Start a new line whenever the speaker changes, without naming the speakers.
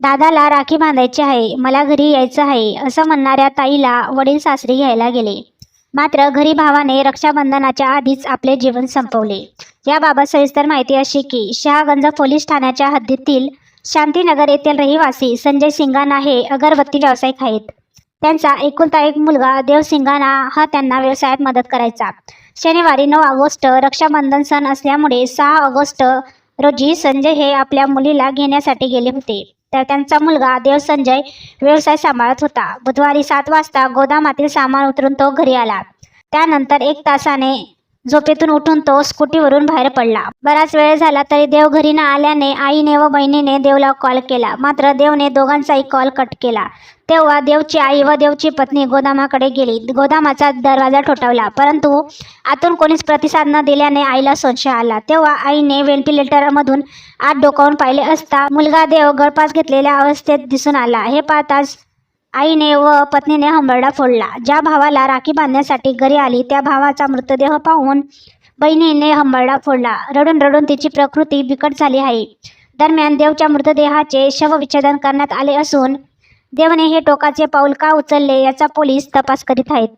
दादाला राखी बांधायची आहे मला घरी यायचं आहे असं म्हणणाऱ्या ताईला वडील सासरी घ्यायला गेले. मात्र घरी भावाने रक्षाबंधनाच्या आधीच आपले जीवन संपवले. याबाबत सविस्तर माहिती अशी की शहागंज पोलीस ठाण्याच्या हद्दीतील शांतीनगर येथील रहिवासी संजय सिंगाना हे अगरबत्ती व्यावसायिक आहेत. त्यांचा एकुलता एक मुलगा देव सिंगाना हा त्यांना व्यवसायात मदत करायचा. शनिवारी नऊ ऑगस्ट रक्षाबंधन सण असल्यामुळे सहा ऑगस्ट रोजी संजय हे आपल्या मुलीला घेण्यासाठी गेले होते. तर त्यांचा मुलगा देव संजय व्यवसाय सांभाळत होता. बुधवारी सात वाजता गोदामातील सामान उतरून तो घरी आला. त्यानंतर एक तासाने झोपेतून उठून तो स्कूटीवरून बाहेर पडला. बराच वेळ झाला तरी देव घरी न आल्याने आईने व बहिणीने देवला कॉल केला. मात्र देवने दोघांचाही कॉल कट केला. तेव्हा देवची आई व देवची पत्नी गोदामाकडे गेली. गोदामाचा दरवाजा ठोठावला. परंतु आतून कोणीच प्रतिसाद न दिल्याने आईला संशय आला. तेव्हा आईने व्हेंटिलेटरमधून आत डोकावून पाहिले असता मुलगा देव गळपास घेतलेल्या अवस्थेत दिसून आला. हे पाहताच आईने व पत्नीने हंबरडा फोडला. ज्या भावाला राखी बांधण्यासाठी घरी आली त्या भावाचा मृतदेह पाहून बहिणीने हंबरडा फोडला. रडून रडून तिची प्रकृती बिकट झाली आहे. दरम्यान देवच्या मृतदेहाचे शवविच्छेदन करण्यात आले असून देवने हे टोकाचे पाऊल का उचलले याचा पोलीस तपास करीत आहेत.